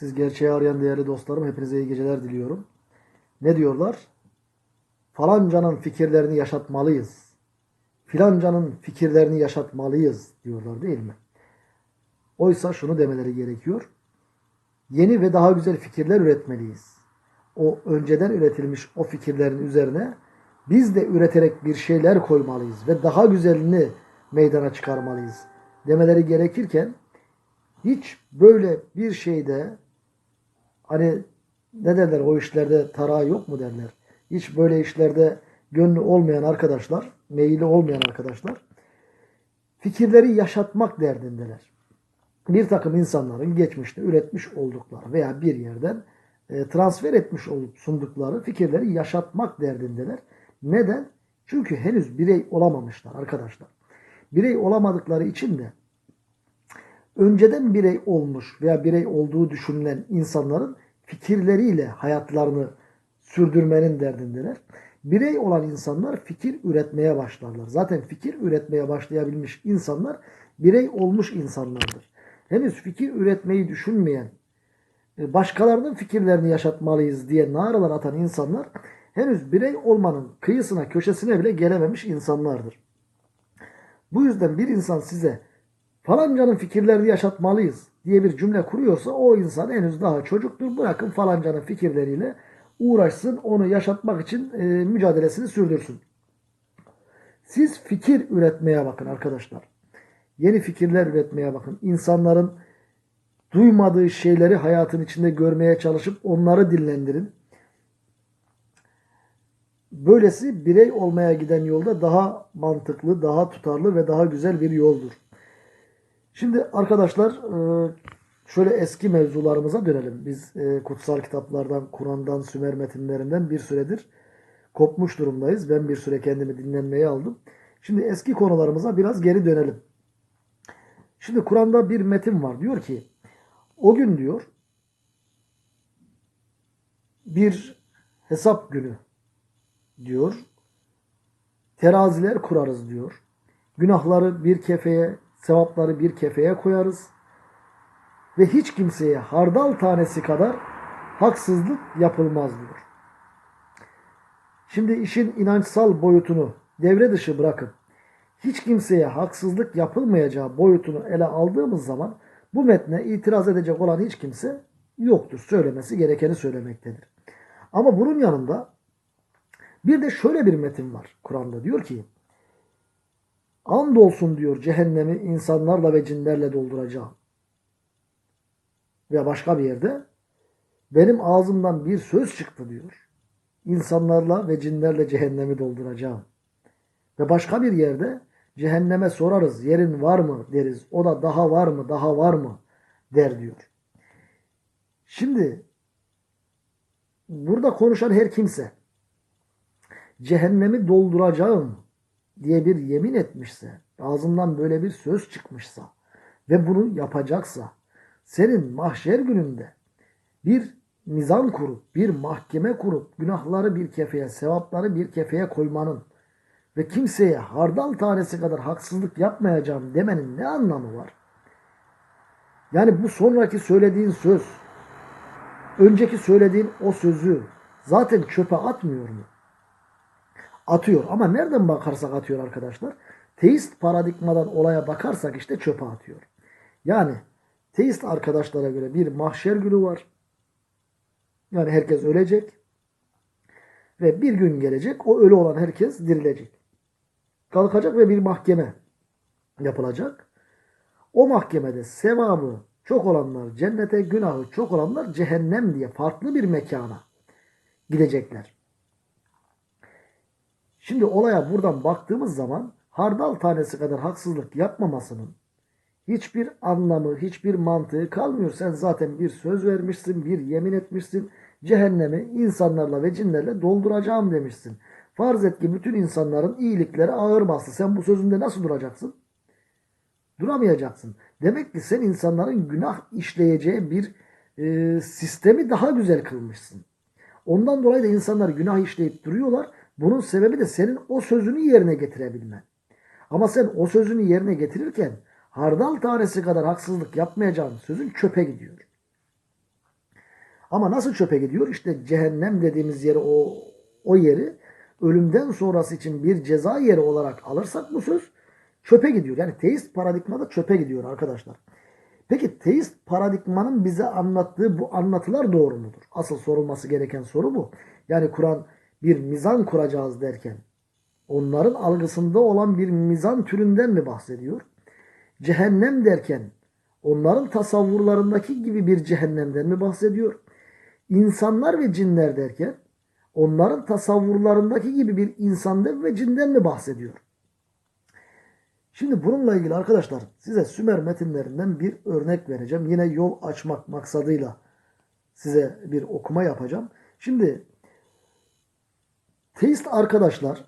Siz gerçeği arayan değerli dostlarım hepinize iyi geceler diliyorum. Ne diyorlar? Falancanın fikirlerini yaşatmalıyız. Filancanın fikirlerini yaşatmalıyız diyorlar değil mi? Oysa şunu demeleri gerekiyor. Yeni ve daha güzel fikirler üretmeliyiz. O önceden üretilmiş o fikirlerin üzerine biz de üreterek bir şeyler koymalıyız ve daha güzelini meydana çıkarmalıyız demeleri gerekirken hiç böyle bir şeyde hani ne derler o işlerde tarağı yok mu derler. Hiç böyle işlerde gönlü olmayan arkadaşlar, meyili olmayan arkadaşlar fikirleri yaşatmak derdindeler. Bir takım insanların geçmişte üretmiş oldukları veya bir yerden e, transfer etmiş olup sundukları fikirleri yaşatmak derdindeler. Neden? Çünkü henüz birey olamamışlar arkadaşlar. Birey olamadıkları için de önceden birey olmuş veya birey olduğu düşünülen insanların fikirleriyle hayatlarını sürdürmenin derdindeler. Birey olan insanlar fikir üretmeye başlarlar. Zaten fikir üretmeye başlayabilmiş insanlar birey olmuş insanlardır. Henüz fikir üretmeyi düşünmeyen, e, başkalarının fikirlerini yaşatmalıyız diye naralar atan insanlar henüz birey olmanın kıyısına, köşesine bile gelememiş insanlardır. Bu yüzden bir insan size falancanın fikirlerini yaşatmalıyız diye bir cümle kuruyorsa o insan henüz daha çocuktur. Bırakın falancanın fikirleriyle uğraşsın, onu yaşatmak için e, mücadelesini sürdürsün. Siz fikir üretmeye bakın arkadaşlar. Yeni fikirler üretmeye bakın. İnsanların duymadığı şeyleri hayatın içinde görmeye çalışıp onları dillendirin. Böylesi birey olmaya giden yolda daha mantıklı, daha tutarlı ve daha güzel bir yoldur. Şimdi arkadaşlar e, şöyle eski mevzularımıza dönelim. Biz e, kutsal kitaplardan, Kur'an'dan, Sümer metinlerinden bir süredir kopmuş durumdayız. Ben bir süre kendimi dinlenmeye aldım. Şimdi eski konularımıza biraz geri dönelim. Şimdi Kur'an'da bir metin var. Diyor ki o gün diyor bir hesap günü diyor. Teraziler kurarız diyor. Günahları bir kefeye, sevapları bir kefeye koyarız. Ve hiç kimseye hardal tanesi kadar haksızlık yapılmaz diyor. Şimdi işin inançsal boyutunu devre dışı bırakıp hiç kimseye haksızlık yapılmayacağı boyutunu ele aldığımız zaman bu metne itiraz edecek olan hiç kimse yoktur. Söylemesi gerekeni söylemektedir. Ama bunun yanında bir de şöyle bir metin var Kur'an'da diyor ki Andolsun diyor cehennemi insanlarla ve cinlerle dolduracağım. Ve başka bir yerde benim ağzımdan bir söz çıktı diyor. İnsanlarla ve cinlerle cehennemi dolduracağım. Ve başka bir yerde cehenneme sorarız yerin var mı deriz. O da daha var mı daha var mı der diyor. Şimdi burada konuşan her kimse cehennemi dolduracağım diye bir yemin etmişse, ağzından böyle bir söz çıkmışsa ve bunu yapacaksa senin mahşer gününde bir nizam kurup, bir mahkeme kurup günahları bir kefeye, sevapları bir kefeye koymanın ve kimseye hardal tanesi kadar haksızlık yapmayacağım demenin ne anlamı var? Yani bu sonraki söylediğin söz, önceki söylediğin o sözü zaten çöpe atmıyor mu? Atıyor. Ama nereden bakarsak atıyor arkadaşlar? Teist paradigmadan olaya bakarsak işte çöpe atıyor. Yani teist arkadaşlara göre bir mahşer günü var. Yani herkes ölecek. Ve bir gün gelecek o ölü olan herkes dirilecek. Kalkacak ve bir mahkeme yapılacak. O mahkemede sevabı çok olanlar cennete, günahı çok olanlar cehennem diye farklı bir mekana gidecekler. Şimdi olaya buradan baktığımız zaman hardal tanesi kadar haksızlık yapmamasının hiçbir anlamı, hiçbir mantığı kalmıyor. Sen zaten bir söz vermişsin, bir yemin etmişsin. Cehennemi insanlarla ve cinlerle dolduracağım demişsin. Farz et ki bütün insanların iyilikleri ağır bastı. Sen bu sözünde nasıl duracaksın? Duramayacaksın. Demek ki sen insanların günah işleyeceği bir e, sistemi daha güzel kılmışsın. Ondan dolayı da insanlar günah işleyip duruyorlar. Bunun sebebi de senin o sözünü yerine getirebilmen. Ama sen o sözünü yerine getirirken hardal tanesi kadar haksızlık yapmayacağın sözün çöpe gidiyor. Ama nasıl çöpe gidiyor? İşte cehennem dediğimiz yeri o o yeri ölümden sonrası için bir ceza yeri olarak alırsak bu söz çöpe gidiyor. Yani teist paradigmada çöpe gidiyor arkadaşlar. Peki teist paradigmanın bize anlattığı bu anlatılar doğru mudur? Asıl sorulması gereken soru bu. Yani Kur'an bir mizan kuracağız derken onların algısında olan bir mizan türünden mi bahsediyor? Cehennem derken onların tasavvurlarındaki gibi bir cehennemden mi bahsediyor? İnsanlar ve cinler derken onların tasavvurlarındaki gibi bir insandan ve cinden mi bahsediyor? Şimdi bununla ilgili arkadaşlar size Sümer metinlerinden bir örnek vereceğim. Yine yol açmak maksadıyla size bir okuma yapacağım. Şimdi teist arkadaşlar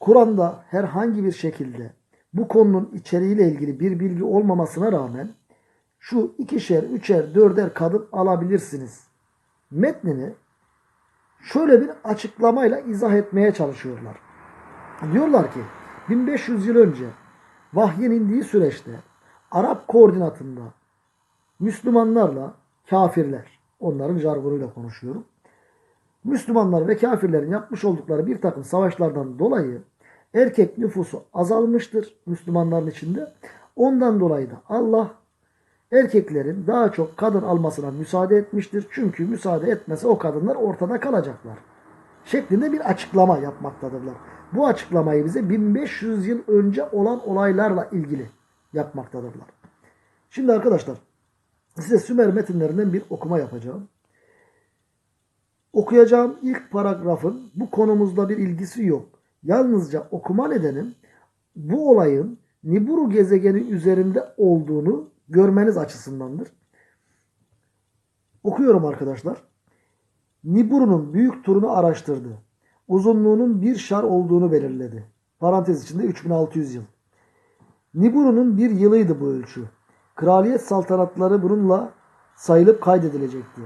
Kur'an'da herhangi bir şekilde bu konunun içeriğiyle ilgili bir bilgi olmamasına rağmen şu ikişer, üçer, dörder kadın alabilirsiniz. Metnini şöyle bir açıklamayla izah etmeye çalışıyorlar. Diyorlar ki 1500 yıl önce vahyin indiği süreçte Arap koordinatında Müslümanlarla kafirler, onların jargonuyla konuşuyorum. Müslümanlar ve kafirlerin yapmış oldukları bir takım savaşlardan dolayı erkek nüfusu azalmıştır Müslümanların içinde. Ondan dolayı da Allah erkeklerin daha çok kadın almasına müsaade etmiştir. Çünkü müsaade etmese o kadınlar ortada kalacaklar. Şeklinde bir açıklama yapmaktadırlar. Bu açıklamayı bize 1500 yıl önce olan olaylarla ilgili yapmaktadırlar. Şimdi arkadaşlar size Sümer metinlerinden bir okuma yapacağım. Okuyacağım ilk paragrafın bu konumuzda bir ilgisi yok. Yalnızca okuma nedenim bu olayın Niburu gezegeni üzerinde olduğunu görmeniz açısındandır. Okuyorum arkadaşlar. Nibiru'nun büyük turunu araştırdı. Uzunluğunun bir şar olduğunu belirledi. Parantez içinde 3600 yıl. Nibiru'nun bir yılıydı bu ölçü. Kraliyet saltanatları bununla sayılıp kaydedilecekti.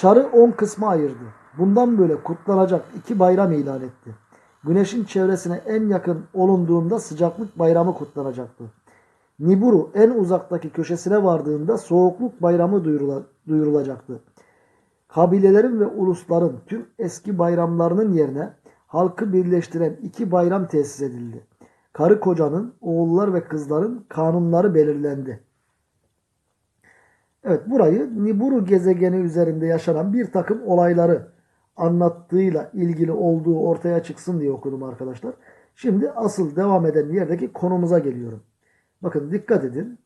Şarı 10 kısma ayırdı. Bundan böyle kutlanacak iki bayram ilan etti. Güneşin çevresine en yakın olunduğunda sıcaklık bayramı kutlanacaktı. Niburu en uzaktaki köşesine vardığında soğukluk bayramı duyurula, duyurulacaktı. Kabilelerin ve ulusların tüm eski bayramlarının yerine halkı birleştiren iki bayram tesis edildi. Karı kocanın, oğullar ve kızların kanunları belirlendi. Evet burayı Niburu gezegeni üzerinde yaşanan bir takım olayları anlattığıyla ilgili olduğu ortaya çıksın diye okudum arkadaşlar. Şimdi asıl devam eden yerdeki konumuza geliyorum. Bakın dikkat edin.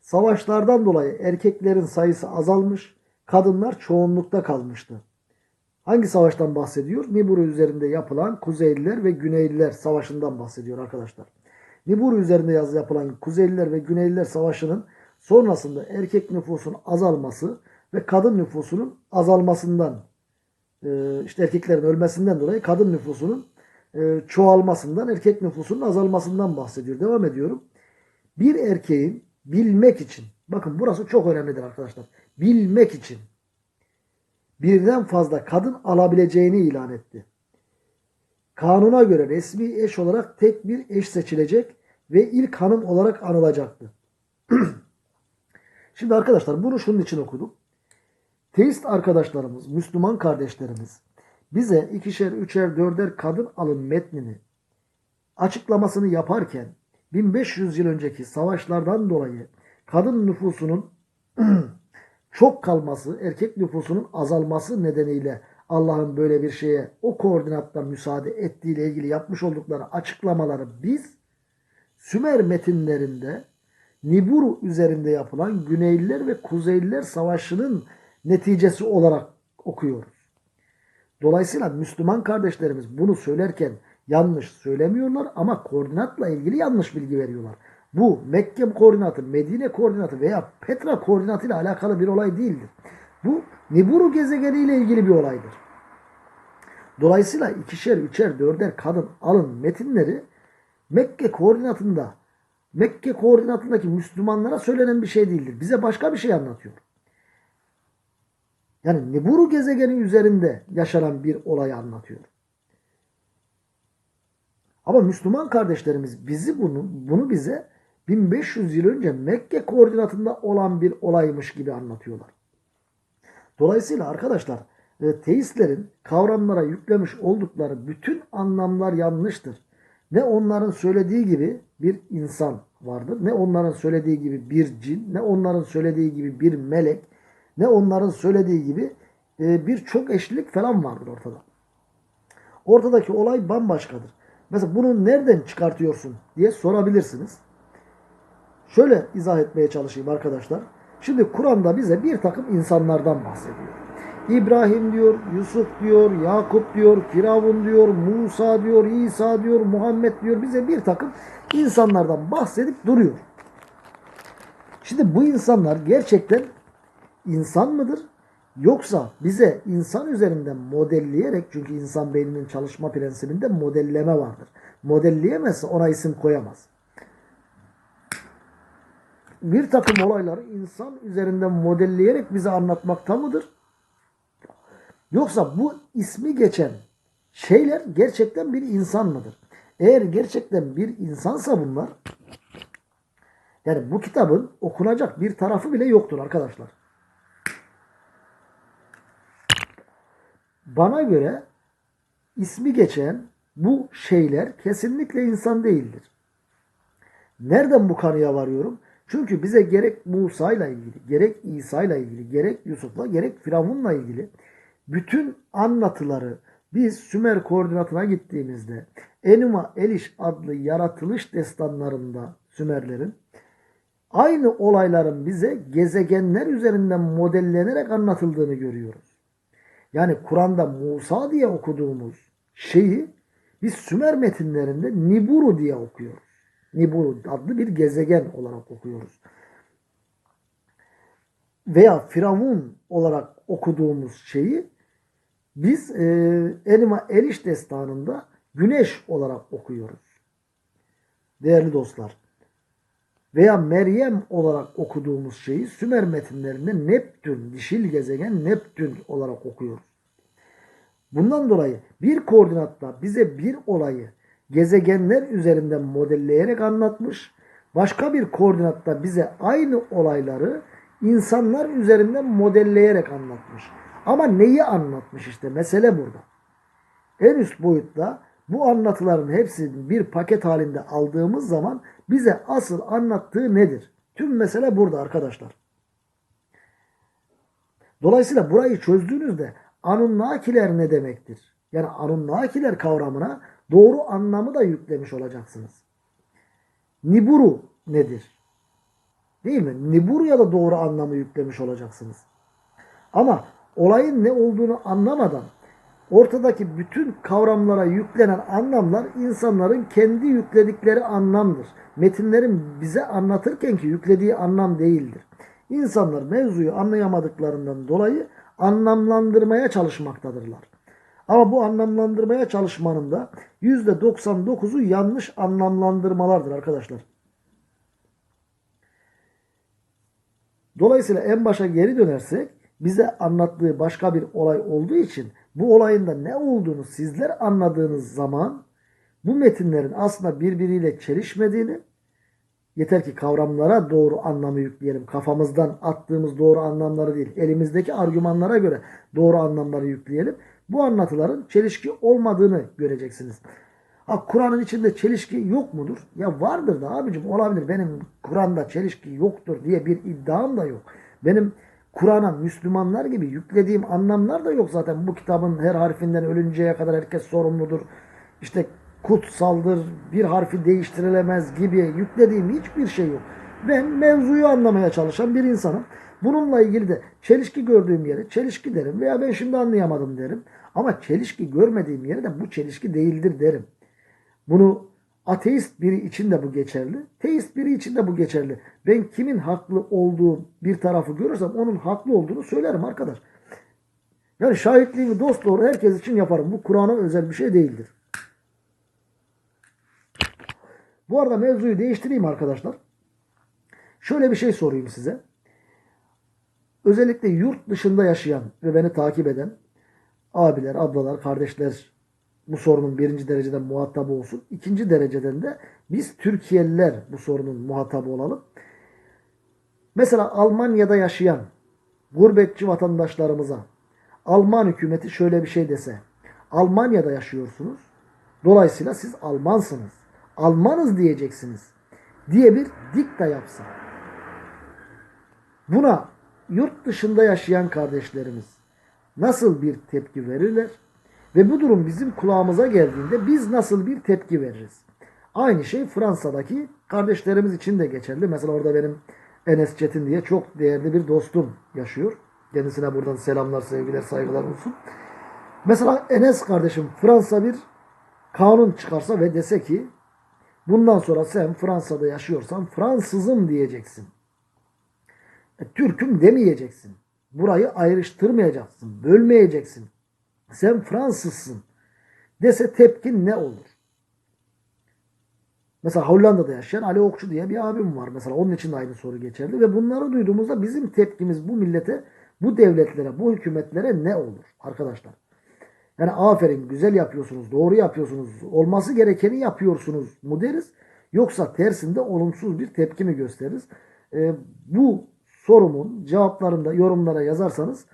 Savaşlardan dolayı erkeklerin sayısı azalmış, kadınlar çoğunlukta kalmıştı. Hangi savaştan bahsediyor? Niburu üzerinde yapılan Kuzeyliler ve Güneyliler savaşından bahsediyor arkadaşlar. Niburu üzerinde yazı yapılan Kuzeyliler ve Güneyliler savaşının sonrasında erkek nüfusun azalması ve kadın nüfusunun azalmasından e, işte erkeklerin ölmesinden dolayı kadın nüfusunun e, çoğalmasından erkek nüfusunun azalmasından bahsediyor. Devam ediyorum. Bir erkeğin bilmek için bakın burası çok önemlidir arkadaşlar. Bilmek için birden fazla kadın alabileceğini ilan etti. Kanuna göre resmi eş olarak tek bir eş seçilecek ve ilk hanım olarak anılacaktı. Şimdi arkadaşlar bunu şunun için okudum. Teist arkadaşlarımız, Müslüman kardeşlerimiz bize ikişer, üçer, dörder kadın alın metnini açıklamasını yaparken 1500 yıl önceki savaşlardan dolayı kadın nüfusunun çok kalması, erkek nüfusunun azalması nedeniyle Allah'ın böyle bir şeye o koordinatta müsaade ettiği ile ilgili yapmış oldukları açıklamaları biz Sümer metinlerinde Niburu üzerinde yapılan Güneyliler ve Kuzeyliler Savaşı'nın neticesi olarak okuyoruz. Dolayısıyla Müslüman kardeşlerimiz bunu söylerken yanlış söylemiyorlar ama koordinatla ilgili yanlış bilgi veriyorlar. Bu Mekke koordinatı, Medine koordinatı veya Petra koordinatı ile alakalı bir olay değildir. Bu Niburu gezegeni ile ilgili bir olaydır. Dolayısıyla ikişer, üçer, dörder kadın alın metinleri Mekke koordinatında Mekke koordinatındaki Müslümanlara söylenen bir şey değildir. Bize başka bir şey anlatıyor. Yani Niburu gezegeni üzerinde yaşanan bir olayı anlatıyor. Ama Müslüman kardeşlerimiz bizi bunu, bunu bize 1500 yıl önce Mekke koordinatında olan bir olaymış gibi anlatıyorlar. Dolayısıyla arkadaşlar e, teistlerin kavramlara yüklemiş oldukları bütün anlamlar yanlıştır. Ne onların söylediği gibi bir insan vardır, ne onların söylediği gibi bir cin, ne onların söylediği gibi bir melek, ne onların söylediği gibi e, bir çok eşlilik falan vardır ortada. Ortadaki olay bambaşkadır. Mesela bunu nereden çıkartıyorsun diye sorabilirsiniz. Şöyle izah etmeye çalışayım arkadaşlar. Şimdi Kur'an'da bize bir takım insanlardan bahsediyor. İbrahim diyor, Yusuf diyor, Yakup diyor, Firavun diyor, Musa diyor, İsa diyor, Muhammed diyor. Bize bir takım insanlardan bahsedip duruyor. Şimdi bu insanlar gerçekten insan mıdır? Yoksa bize insan üzerinden modelleyerek çünkü insan beyninin çalışma prensibinde modelleme vardır. Modelleyemezse ona isim koyamaz. Bir takım olayları insan üzerinden modelleyerek bize anlatmakta mıdır? Yoksa bu ismi geçen şeyler gerçekten bir insan mıdır? Eğer gerçekten bir insansa bunlar yani bu kitabın okunacak bir tarafı bile yoktur arkadaşlar. Bana göre ismi geçen bu şeyler kesinlikle insan değildir. Nereden bu kanıya varıyorum? Çünkü bize gerek Musa ile ilgili, gerek İsa ile ilgili, gerek Yusuf'la, gerek Firavun'la ilgili bütün anlatıları biz Sümer koordinatına gittiğimizde Enuma Eliş adlı yaratılış destanlarında Sümerlerin aynı olayların bize gezegenler üzerinden modellenerek anlatıldığını görüyoruz. Yani Kur'an'da Musa diye okuduğumuz şeyi biz Sümer metinlerinde Niburu diye okuyoruz. Niburu adlı bir gezegen olarak okuyoruz. Veya Firavun olarak okuduğumuz şeyi biz e, Enima Eliş destanında güneş olarak okuyoruz. Değerli dostlar. Veya Meryem olarak okuduğumuz şeyi Sümer metinlerinde Neptün, dişil gezegen Neptün olarak okuyoruz. Bundan dolayı bir koordinatta bize bir olayı gezegenler üzerinden modelleyerek anlatmış. Başka bir koordinatta bize aynı olayları insanlar üzerinden modelleyerek anlatmış. Ama neyi anlatmış işte mesele burada. En üst boyutta bu anlatıların hepsini bir paket halinde aldığımız zaman bize asıl anlattığı nedir? Tüm mesele burada arkadaşlar. Dolayısıyla burayı çözdüğünüzde Anunnakiler ne demektir? Yani Anunnakiler kavramına doğru anlamı da yüklemiş olacaksınız. Niburu nedir? Değil mi? Niburu'ya da doğru anlamı yüklemiş olacaksınız. Ama olayın ne olduğunu anlamadan ortadaki bütün kavramlara yüklenen anlamlar insanların kendi yükledikleri anlamdır. Metinlerin bize anlatırken ki yüklediği anlam değildir. İnsanlar mevzuyu anlayamadıklarından dolayı anlamlandırmaya çalışmaktadırlar. Ama bu anlamlandırmaya çalışmanın da %99'u yanlış anlamlandırmalardır arkadaşlar. Dolayısıyla en başa geri dönersek bize anlattığı başka bir olay olduğu için bu olayın da ne olduğunu sizler anladığınız zaman bu metinlerin aslında birbiriyle çelişmediğini yeter ki kavramlara doğru anlamı yükleyelim. Kafamızdan attığımız doğru anlamları değil, elimizdeki argümanlara göre doğru anlamları yükleyelim. Bu anlatıların çelişki olmadığını göreceksiniz. Ha Kur'an'ın içinde çelişki yok mudur? Ya vardır da abicim olabilir. Benim Kur'an'da çelişki yoktur diye bir iddiam da yok. Benim Kur'an'a Müslümanlar gibi yüklediğim anlamlar da yok zaten. Bu kitabın her harfinden ölünceye kadar herkes sorumludur. İşte kutsaldır, bir harfi değiştirilemez gibi yüklediğim hiçbir şey yok. Ben mevzuyu anlamaya çalışan bir insanım. Bununla ilgili de çelişki gördüğüm yere çelişki derim veya ben şimdi anlayamadım derim. Ama çelişki görmediğim yere de bu çelişki değildir derim. Bunu ateist biri için de bu geçerli. Teist biri için de bu geçerli. Ben kimin haklı olduğu bir tarafı görürsem onun haklı olduğunu söylerim arkadaş. Yani şahitliğimi dost doğru herkes için yaparım. Bu Kur'an'a özel bir şey değildir. Bu arada mevzuyu değiştireyim arkadaşlar. Şöyle bir şey sorayım size. Özellikle yurt dışında yaşayan ve beni takip eden abiler, ablalar, kardeşler bu sorunun birinci dereceden muhatabı olsun. İkinci dereceden de biz Türkiye'liler bu sorunun muhatabı olalım. Mesela Almanya'da yaşayan gurbetçi vatandaşlarımıza Alman hükümeti şöyle bir şey dese. Almanya'da yaşıyorsunuz. Dolayısıyla siz Almansınız. Almanız diyeceksiniz. Diye bir dikta yapsa. Buna yurt dışında yaşayan kardeşlerimiz nasıl bir tepki verirler? Ve bu durum bizim kulağımıza geldiğinde biz nasıl bir tepki veririz? Aynı şey Fransa'daki kardeşlerimiz için de geçerli. Mesela orada benim Enes Çetin diye çok değerli bir dostum yaşıyor. Kendisine buradan selamlar, sevgiler, saygılar olsun. Mesela Enes kardeşim Fransa bir kanun çıkarsa ve dese ki bundan sonra sen Fransa'da yaşıyorsan Fransızım diyeceksin. E, Türk'üm demeyeceksin. Burayı ayrıştırmayacaksın, bölmeyeceksin. Sen Fransızsın dese tepkin ne olur? Mesela Hollanda'da yaşayan Ali Okçu diye bir abim var. Mesela onun için de aynı soru geçerli. Ve bunları duyduğumuzda bizim tepkimiz bu millete, bu devletlere, bu hükümetlere ne olur arkadaşlar? Yani aferin güzel yapıyorsunuz, doğru yapıyorsunuz, olması gerekeni yapıyorsunuz mu deriz? Yoksa tersinde olumsuz bir tepki mi gösteririz? Ee, bu sorumun cevaplarını da yorumlara yazarsanız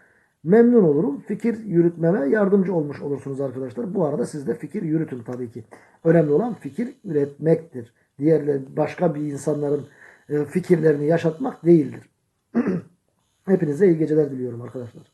memnun olurum. Fikir yürütmeme yardımcı olmuş olursunuz arkadaşlar. Bu arada siz de fikir yürütün tabii ki. Önemli olan fikir üretmektir. Diğerleri başka bir insanların e, fikirlerini yaşatmak değildir. Hepinize iyi geceler diliyorum arkadaşlar.